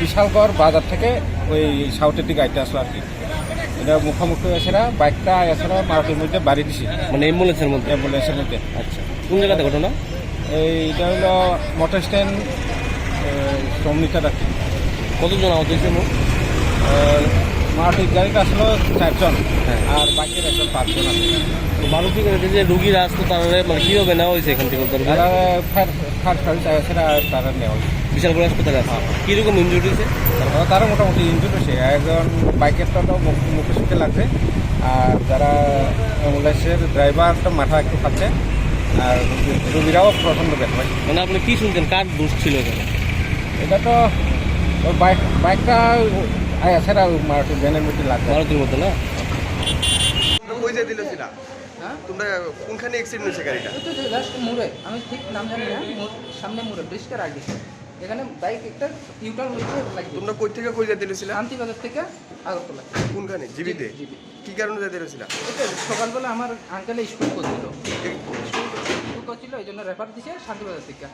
বিশালগড় বাজার থেকে ওই সাউথের দিকে আইতে আসলো আর কি। এটা মুখোমুখি না বাইকটা এছাড়া মারুতির মধ্যে বাড়ি দিছি। মানে অ্যাম্বুলেন্সের মধ্যে? অ্যাম্বুলেন্সের মধ্যে। আচ্ছা। কোন জায়গাতে ঘটনা? এইটা হলো মোটর স্ট্যান্ড শ্রমিকার আর কি। কতজন আহত হয়েছে মারুতির গাড়িটা আসলো চারজন হ্যাঁ। আর বাকির একজন পাঁচজন আছে। তো মারুতি গাড়িতে যে রুগীরা আসতো তারা মানে কীভাবে নেওয়া হয়েছে এখান থেকে তারা ফায়ার সার্ভিস তারা নেওয়া হয়েছে। বিশালপুর হাসপাতালে আছে। কীরকম ইঞ্জুরি হয়েছে? তারা মোটামুটি ইঞ্জুর হয়েছে। একজন বাইকেরটা তো মুখ- সুখে লাগছে আর যারা অ্যাম্বুলেন্সের ড্রাইভারটা মাথা একটু খাচ্ছে আর রোগীরাও প্রচণ্ড ব্যথা মানে আপনি কি শুনছেন? কার দোষ ছিল এখানে? এটা তো বাইক বাইকটা এছাড়া মারুতি ভ্যানের মধ্যে লাগছে মারুতির মধ্যে না? তোমরা কই যাই দিলেছিল হ্যাঁ? তোমরা কোনখানে অ্যাক্সিডেন্ট হয়েছে গাড়িটা? তো যে লাস্ট মোড়ে আমি ঠিক নাম জানি না মোড় সামনে মোড়ে ব্রিজটার আগে। এখানে বাইক একটা ইউটার্ন হয়েছে লাগবে তোমরা কই থেকে কই যাই দিলেছিল শান্তিবাজার থেকে আগরতলা। কোনখানে? জিবিতে? জিবি। কি কারণে যাই দিলেছিল সকালবেলা আমার আঙ্কেলে স্কুল করছিল। স্কুল করছিল এই জন্য রেফার দিছে শান্তিবাজার থেকে।